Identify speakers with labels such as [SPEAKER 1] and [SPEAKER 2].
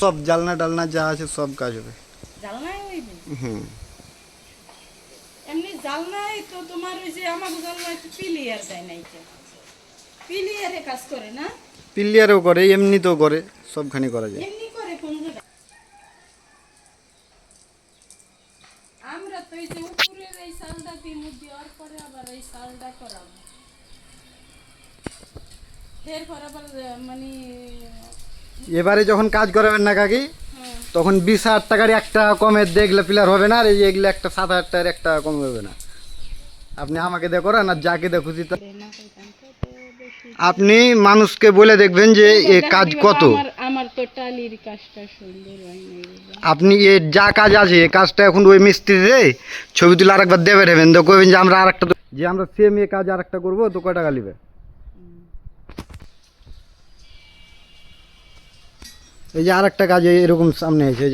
[SPEAKER 1] সব জালনা টালনা যা আছে সব কাজ হবে।
[SPEAKER 2] জালনায়
[SPEAKER 1] হুম।
[SPEAKER 2] এমনি জালনায় তো তোমার ওই যে আমার জালনায় তো পিলিয়ার দেয় নাই পিলিয়ারে কাজ করে না?
[SPEAKER 1] পিলিয়ারও করে এমনিতেও করে সবখানি করা যায়।
[SPEAKER 2] এমনি করে কোন আমরা তো এই যে এই সালটা দিয়ে পরে আবার এই সালটা করাবো।
[SPEAKER 1] এবারে যখন কাজ করাবেন না কাকি
[SPEAKER 2] হ্যাঁ,
[SPEAKER 1] তখন বিশ হাজার টাকার একটা কমে দেখলে পিলার হবে না আর এই এগুলো একটা সাত হাজার টাকার একটা কম হবে না। আপনি আমাকে দিয়ে করান আর যাকে দিয়ে খুশি
[SPEAKER 2] না
[SPEAKER 1] আপনি মানুষকে বলে দেখবেন যে এ কাজ কত।
[SPEAKER 2] আমার আমার তো টালির কাজটা সুন্দর নাই রে।
[SPEAKER 1] আপনি এ যা কাজ আছে এ কাজটা এখন ওই মিস্ত্রিতে ছবি তুলে আরেকবার দেবে নেবেন তো কইবেন যে আমরা আরেকটা তো- যে আমরা সেম এ কাজ আরেকটা করব তো কয় টাকা নিবে? এই যে আরেকটা কাজ এরকম সামনে আছে যে